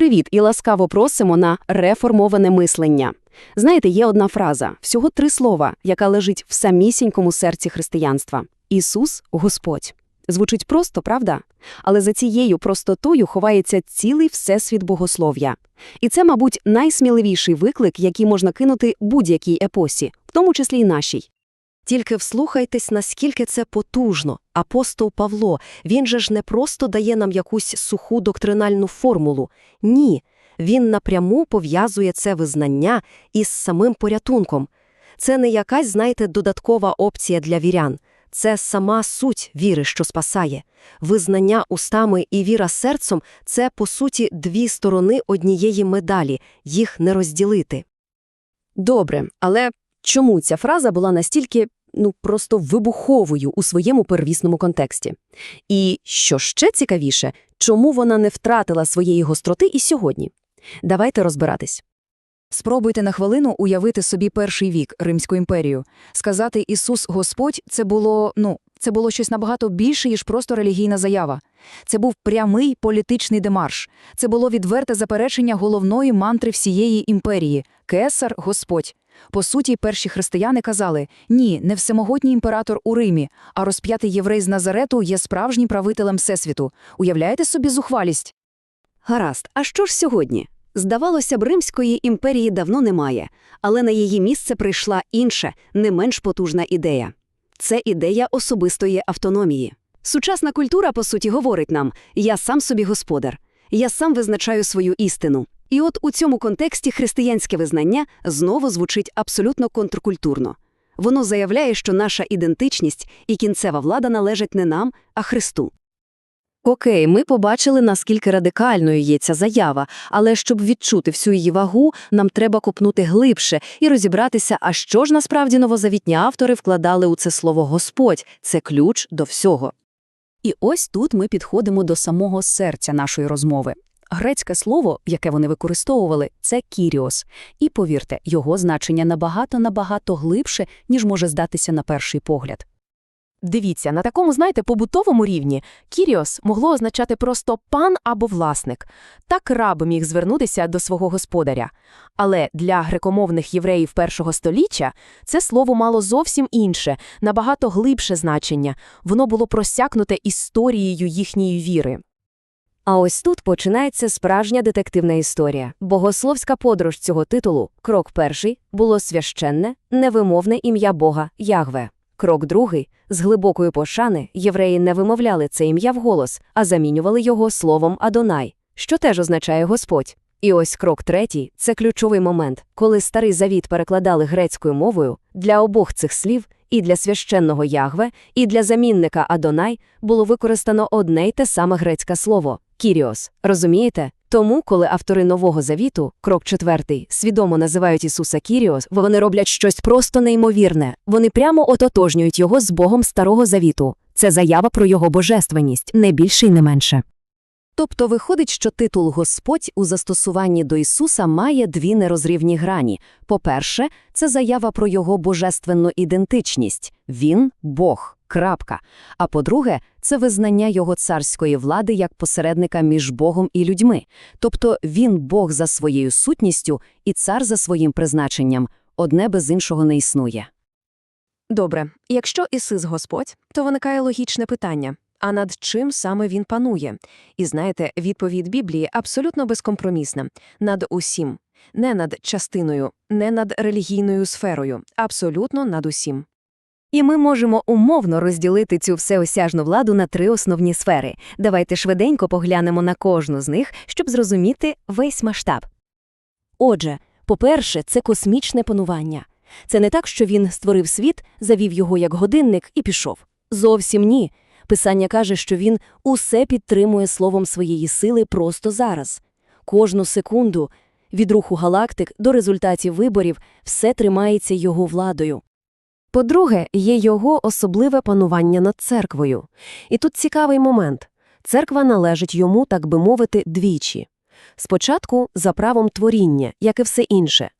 Привіт і ласкаво просимо на реформоване мислення. Знаєте, є одна фраза, всього три слова, яка лежить в самісінькому серці християнства. Ісус – Господь. Звучить просто, правда? Але за цією простотою ховається цілий всесвіт богослов'я. І це, мабуть, найсміливіший виклик, який можна кинути будь-якій епосі, в тому числі й нашій. Тільки вслухайтесь, наскільки це потужно. Апостол Павло, він же ж не просто дає нам якусь суху доктринальну формулу. Ні, він напряму пов'язує це визнання із самим порятунком. Це не якась, знаєте, додаткова опція для вірян. Це сама суть віри, що спасає. Визнання устами і віра серцем – це, по суті, дві сторони однієї медалі, їх не розділити. Добре, але чому ця фраза була настільки, ну, просто вибуховою у своєму первісному контексті? І, що ще цікавіше, чому вона не втратила своєї гостроти і сьогодні? Давайте розбиратись. Спробуйте на хвилину уявити собі перший вік Римську імперію. Сказати Ісус Господь це було, ну, це було щось набагато більше, ніж просто релігійна заява. Це був прямий політичний демарш. Це було відверте заперечення головної мантри всієї імперії Кесар Господь. По суті, перші християни казали: ні, не всемогутній імператор у Римі, а розп'ятий єврей з Назарету є справжнім правителем Всесвіту. Уявляєте собі зухвалість? Гаразд, а що ж сьогодні? Здавалося б, Римської імперії давно немає, але на її місце прийшла інша, не менш потужна ідея. Це ідея особистої автономії. Сучасна культура, по суті, говорить нам «я сам собі господар, я сам визначаю свою істину». І от у цьому контексті християнське визнання знову звучить абсолютно контркультурно. Воно заявляє, що наша ідентичність і кінцева влада належать не нам, а Христу. Окей, ми побачили, наскільки радикальною є ця заява, але щоб відчути всю її вагу, нам треба копнути глибше і розібратися, а що ж насправді новозавітні автори вкладали у це слово «Господь» – це ключ до всього. І ось тут ми підходимо до самого серця нашої розмови. Грецьке слово, яке вони використовували, це «кіріос». І, повірте, його значення набагато-набагато глибше, ніж може здатися на перший погляд. Дивіться, на такому, знаєте, побутовому рівні «кіріос» могло означати просто «пан» або «власник». Так раб міг звернутися до свого господаря. Але для грекомовних євреїв першого століття це слово мало зовсім інше, набагато глибше значення. Воно було просякнуте історією їхньої віри. А ось тут починається справжня детективна історія. Богословська подорож цього титулу, крок перший, було священне, невимовне ім'я Бога Ягве. Крок другий – з глибокої пошани євреї не вимовляли це ім'я вголос, а замінювали його словом Адонай, що теж означає Господь. І ось крок третій – це ключовий момент, коли старий завіт перекладали грецькою мовою, для обох цих слів і для священного Ягве, і для замінника Адонай було використано одне й те саме грецьке слово – «кіріос». Розумієте? Тому, коли автори Нового Завіту, крок четвертий, свідомо називають Ісуса Кіріос, вони роблять щось просто неймовірне. Вони прямо ототожнюють його з Богом Старого Завіту. Це заява про його божественність, не більше й не менше. Тобто виходить, що титул Господь у застосуванні до Ісуса має дві нерозрівні грані. По-перше, це заява про його божественну ідентичність. Він – Бог. Крапка. А по-друге, це визнання його царської влади як посередника між Богом і людьми. Тобто він Бог за своєю сутністю і цар за своїм призначенням. Одне без іншого не існує. Добре, якщо Ісус Господь, то виникає логічне питання. А над чим саме він панує? І знаєте, відповідь Біблії абсолютно безкомпромісна. Над усім. Не над частиною, не над релігійною сферою, абсолютно над усім. І ми можемо умовно розділити цю всеосяжну владу на три основні сфери. Давайте швиденько поглянемо на кожну з них, щоб зрозуміти весь масштаб. Отже, по-перше, це космічне панування. Це не так, що він створив світ, завів його як годинник і пішов. Зовсім ні. Писання каже, що він усе підтримує словом своєї сили просто зараз. Кожну секунду, від руху галактик до результатів виборів, все тримається його владою. По-друге, є його особливе панування над церквою. І тут цікавий момент. Церква належить йому, так би мовити, двічі. Спочатку за правом творіння, як і все інше,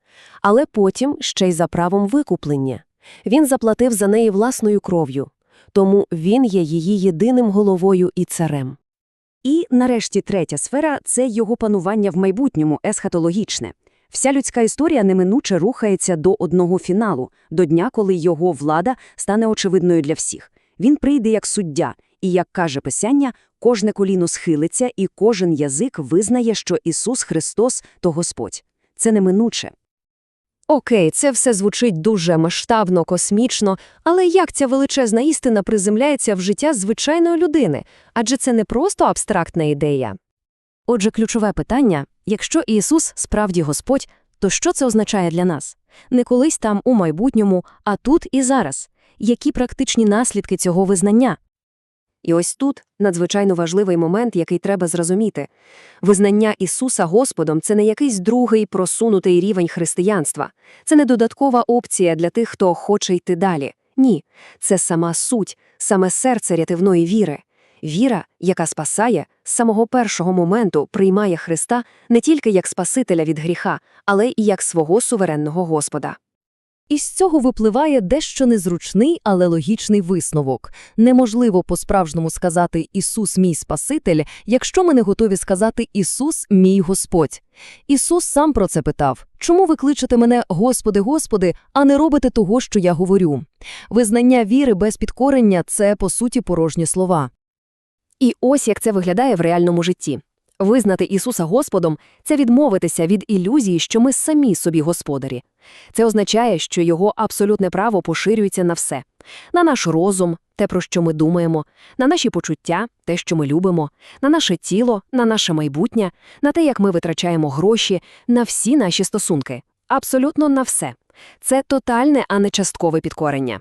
але потім ще й за правом викуплення. Він заплатив за неї власною кров'ю, тому він є її єдиним головою і царем. І, нарешті, третя сфера – це його панування в майбутньому, есхатологічне. Вся людська історія неминуче рухається до одного фіналу, до дня, коли його влада стане очевидною для всіх. Він прийде як суддя, і, як каже Писання, кожне коліно схилиться і кожен язик визнає, що Ісус Христос – то Господь. Це неминуче. Окей, це все звучить дуже масштабно, космічно, але як ця величезна істина приземляється в життя звичайної людини? Адже це не просто абстрактна ідея. Отже, ключове питання – якщо Ісус справді Господь, то що це означає для нас? Не колись там у майбутньому, а тут і зараз. Які практичні наслідки цього визнання? І ось тут надзвичайно важливий момент, який треба зрозуміти. Визнання Ісуса Господом – це не якийсь другий просунутий рівень християнства. Це не додаткова опція для тих, хто хоче йти далі. Ні, це сама суть, саме серце рятівної віри. Віра, яка спасає, з самого першого моменту приймає Христа не тільки як Спасителя від гріха, але і як свого суверенного Господа. Із цього випливає дещо незручний, але логічний висновок. Неможливо по-справжньому сказати «Ісус – мій Спаситель», якщо ми не готові сказати «Ісус – мій Господь». Ісус сам про це питав. «Чому ви кличете мене «Господи, Господи», а не робите того, що я говорю?» Визнання віри без підкорення – це, по суті, порожні слова. І ось як це виглядає в реальному житті. Визнати Ісуса Господом – це відмовитися від ілюзії, що ми самі собі господарі. Це означає, що його абсолютне право поширюється на все. На наш розум, те, про що ми думаємо, на наші почуття, те, що ми любимо, на наше тіло, на наше майбутнє, на те, як ми витрачаємо гроші, на всі наші стосунки. Абсолютно на все. Це тотальне, а не часткове підкорення.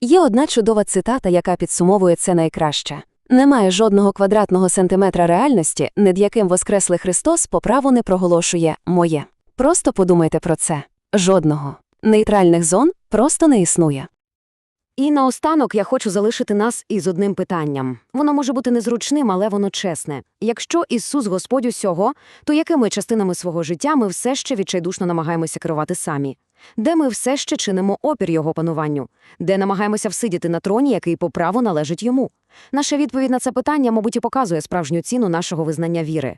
Є одна чудова цитата, яка підсумовує це найкраще. Немає жодного квадратного сантиметра реальності, над яким Воскреслий Христос по праву не проголошує «моє». Просто подумайте про це. Жодного. Нейтральних зон просто не існує. І наостанок я хочу залишити нас із одним питанням. Воно може бути незручним, але воно чесне. Якщо Ісус Господь усього, то якими частинами свого життя ми все ще відчайдушно намагаємося керувати самі? Де ми все ще чинимо опір Його пануванню? Де намагаємося всидіти на троні, який по праву належить йому? Наша відповідь на це питання, мабуть, і показує справжню ціну нашого визнання віри.